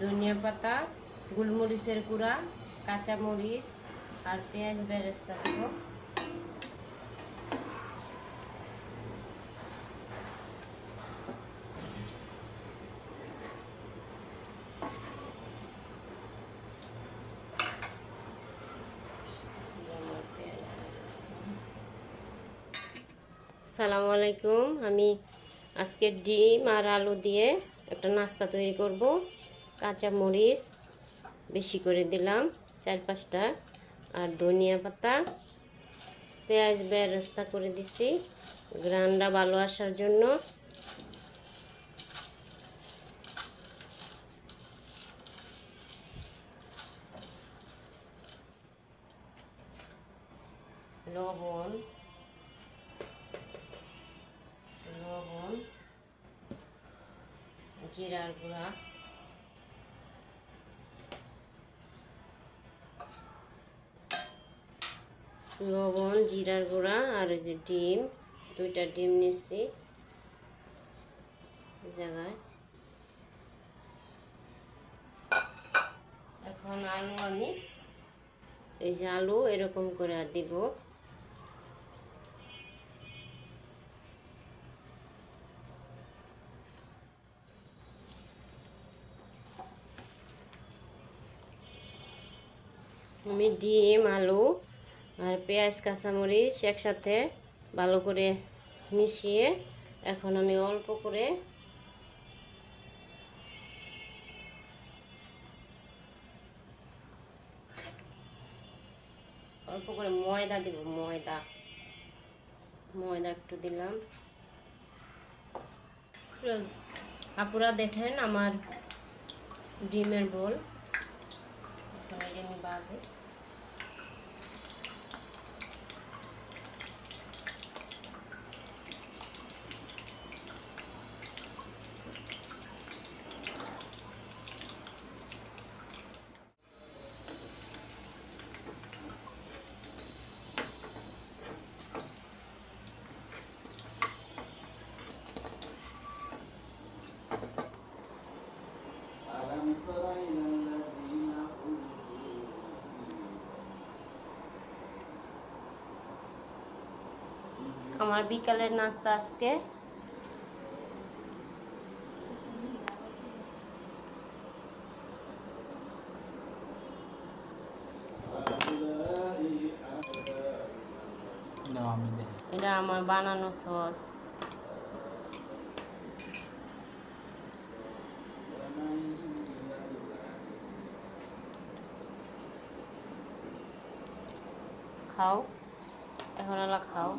ধনিয়া পাতা, গোলমরিচের গুঁড়া, কাঁচামরিচ আর পেঁয়াজ বেরেস্তা দেব। সালামু আলাইকুম। আমি আজকে ডিম আর আলু দিয়ে একটা নাস্তা তৈরি করব। কাঁচা মরিচ বেশি করে দিলাম, চার পাঁচটা। আর ধনিয়া পাতা, পেঁয়াজ বেরেস্তা করে দিছি। গ্রান্ডা ভালো আসার জন্য। লবণ লবণ, জিরার গুঁড়া। লবণ, জিরার গুঁড়া আর ওই যে ডিম, দুইটা ডিম নিচ্ছি। জায়গায়। এখন আলু আমি, এই যে আলু এরকম করে দিব। আমি ডিম, আলু আর পেঁয়াজ, কাঁচামরিচ একসাথে ভালো করে মিশিয়ে এখন আমি অল্প করে অল্প করে ময়দা দিব, ময়দা। ময়দা একটু দিলাম। আপুরা দেখেন আমার ডিমের বোল। বাজে। আমার বিকালের নাস্তা আজকে। এটা আমার বানানো সস। খাও। এখন আলা খাও।